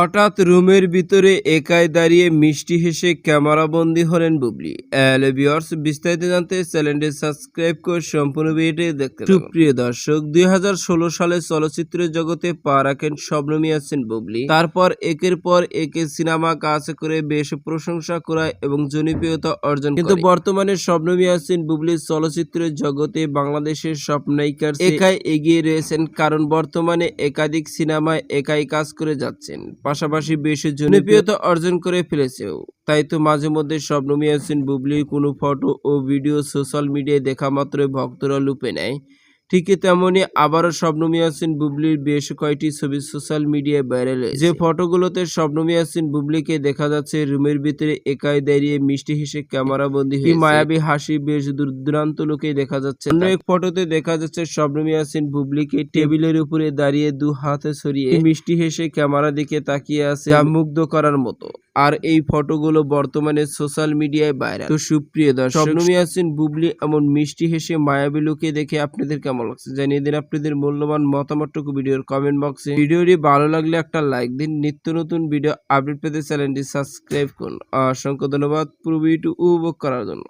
হঠাৎ রুমের ভিতরে একাই দাঁড়িয়ে মিষ্টি হেসে ক্যামেরাবন্দি হলেন বুবলি। ভিউয়ার্স, বিস্তারিত জানতে চ্যানেলটি সাবস্ক্রাইব করে সম্পূর্ণ ভিডিওটি দেখতে। সুপ্রিয় দর্শক, দুই হাজার ষোলো সালে চলচ্চিত্রের জগতে পা রাখেন শবনমী আছেন বুবলি। তারপর একের পর একে সিনেমা কাজ করে বেশ প্রশংসা করা এবং জনপ্রিয়তা অর্জন কিন্তু বর্তমানে শবনমী আছেন বুবলি চলচ্চিত্রের জগতে বাংলাদেশের সব নায়িকার একাই এগিয়ে রয়েছেন, কারণ বর্তমানে একাধিক সিনেমায় একাই কাজ করে যাচ্ছেন। পাশাপাশি বেশ জনপ্রিয়তা অর্জন করে ফেলেছেও। তাই তো মাঝে মধ্যে শবনমী নমিয়াছেন বুবলির কোনো ফটো ও ভিডিও সোশ্যাল মিডিয়ায় দেখা মাত্রই ভক্তরা লুপে নেয়। ঠিকই তেমনি আবারও শবনমী আছেন বুবলির বেশ কয়েকটি ছবি সোশ্যাল মিডিয়ায় ভাইরাল যে ফটোগুলোতে শবনমী আছেন বুবলিকে দেখা যাচ্ছে রুমের ভিতরে একাই দাঁড়িয়ে মিষ্টি হেসে ক্যামেরা বন্দী হয়ে মায়াবী হাসি বেশ দূর দূরান্ত লোকে দেখা যাচ্ছে। অন্য এক ফটোতে দেখা যাচ্ছে শবনমী আছেন বুবলিকে টেবিলের উপরে দাঁড়িয়ে দু হাতে ছড়িয়ে মিষ্টি হেসে ক্যামেরা দিকে তাকিয়ে আছে যা মুগ্ধ করার মতো। আর এই ফটোগুলো বর্তমানে সোশ্যাল মিডিয়ায় বাইরে তো সুপ্রিয় দর্শক নমি আছেন বুবলি এমন মিষ্টি হেসে মায়াবী লুকে দেখে আপনাদের কেমন লাগছে জানিয়ে দিন আপনাদের মূল্যবান মতামতটুকু ভিডিওর কমেন্ট বক্সে ভিডিওটি ভালো লাগলে একটা লাইক দিন নিত্য নতুন ভিডিও আপডেট পেতে চ্যানেলটি সাবস্ক্রাইব করুন। অসংখ্য ধন্যবাদ পুরো ভিডিওটি উপভোগ করার জন্য।